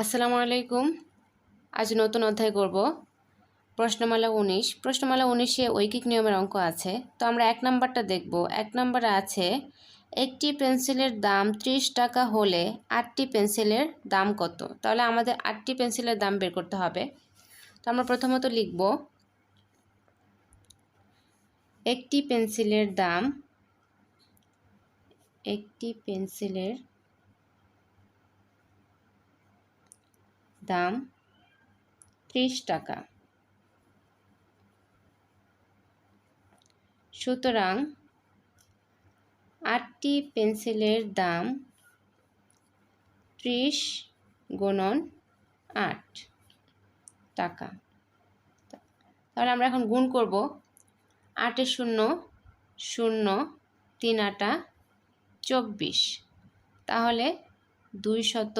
আসসালামু আলাইকুম। আজ নতুন অধ্যায় করব। প্রশ্নমালা উনিশ। প্রশ্নমালা উনিশে ঐকিক নিয়মের অঙ্ক আছে। তো আমরা এক নাম্বারটা দেখব। এক নাম্বারে আছে, একটি পেন্সিলের দাম ত্রিশ টাকা হলে আটটি পেন্সিলের দাম কত? তাহলে আমাদের আটটি পেন্সিলের দাম বের করতে হবে। তো আমরা প্রথমত লিখব, একটি পেন্সিলের দাম, একটি পেন্সিলের দাম ত্রিশ টাকা। সুতরাং আটটি পেন্সিলের দাম ত্রিশ গুণন আট টাকা। তাহলে আমরা এখন গুণ করব। আটে শূন্য শূন্য, তিন আটা, চব্বিশ। তাহলে দুই শত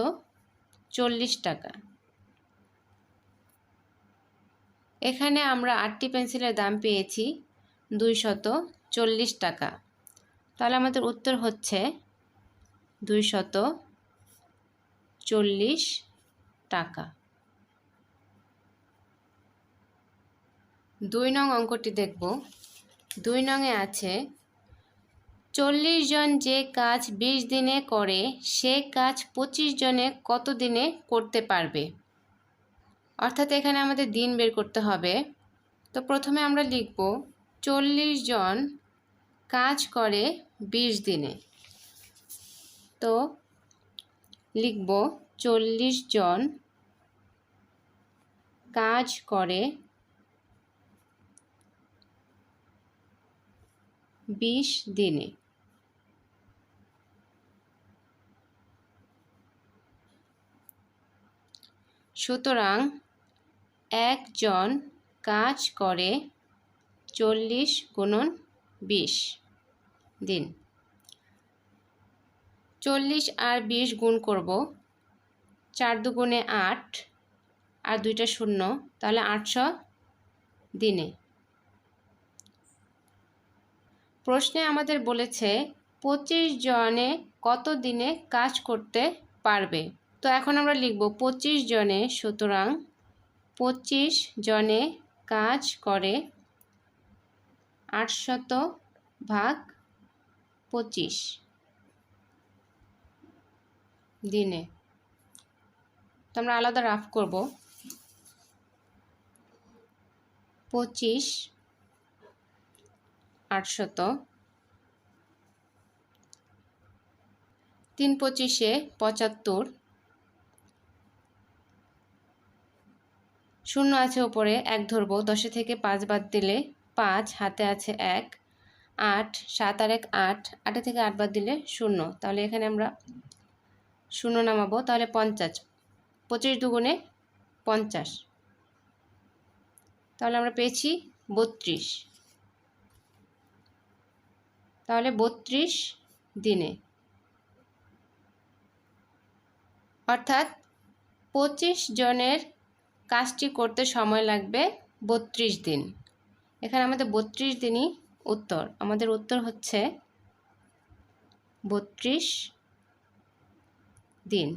চল্লিশ টাকা। এখানে আমরা আটটি পেন্সিলের দাম পেয়েছি দুই শত চল্লিশ টাকা। তাহলে আমাদের উত্তর হচ্ছে দুই শত চল্লিশ টাকা। দুই নং অঙ্কটি দেখব। দুই নংয়ে আছে, চল্লিশ জন যে কাজ বিশ দিনে করে, সে কাজ পঁচিশ জনে কত দিনে করতে পারবে? অর্থাৎ এখানে আমাদের দিন বের করতে হবে। তো প্রথমে আমরা লিখব, চল্লিশ জন কাজ করে বিশ দিনে। তো লিখব, চল্লিশ জন কাজ করে বিশ দিনে। সুতরাং একজন কাজ করে চল্লিশ গুণন বিশ দিন। চল্লিশ আর বিশ গুণ করব, চার দুগুণে আট আর দুইটা শূন্য, তাহলে আটশো দিনে। প্রশ্নে আমাদের বলেছে, পঁচিশ জনে কত দিনে কাজ করতে পারবে? তো এখন আমরা লিখব, পঁচিশ জনে সুতরাং পঁচিশ জনে কাজ করে আটশত ভাগ পঁচিশ দিনে। তো আমরা আলাদা রাফ করব। পঁচিশ আটশত। তিন পঁচিশে পঁচাত্তর। শূন্য আছে ওপরে, এক ধরবো, দশে থেকে পাঁচ বাদ দিলে পাঁচ, হাতে আছে এক, আট, সাত আর এক আট, আটে থেকে আট বাদ দিলে শূন্য। তাহলে এখানে আমরা শূন্য নামাবো, তাহলে পঞ্চাশ, পঁচিশ দুগুণে পঞ্চাশ। তাহলে আমরা পেয়েছি বত্রিশ। তাহলে বত্রিশ দিনে। অর্থাৎ পঁচিশ জনের কাজটি করতে সময় লাগবে বত্রিশ দিন। এখানে আমাদের বত্রিশ দিনই উত্তর। আমাদের উত্তর হচ্ছে বত্রিশ দিন।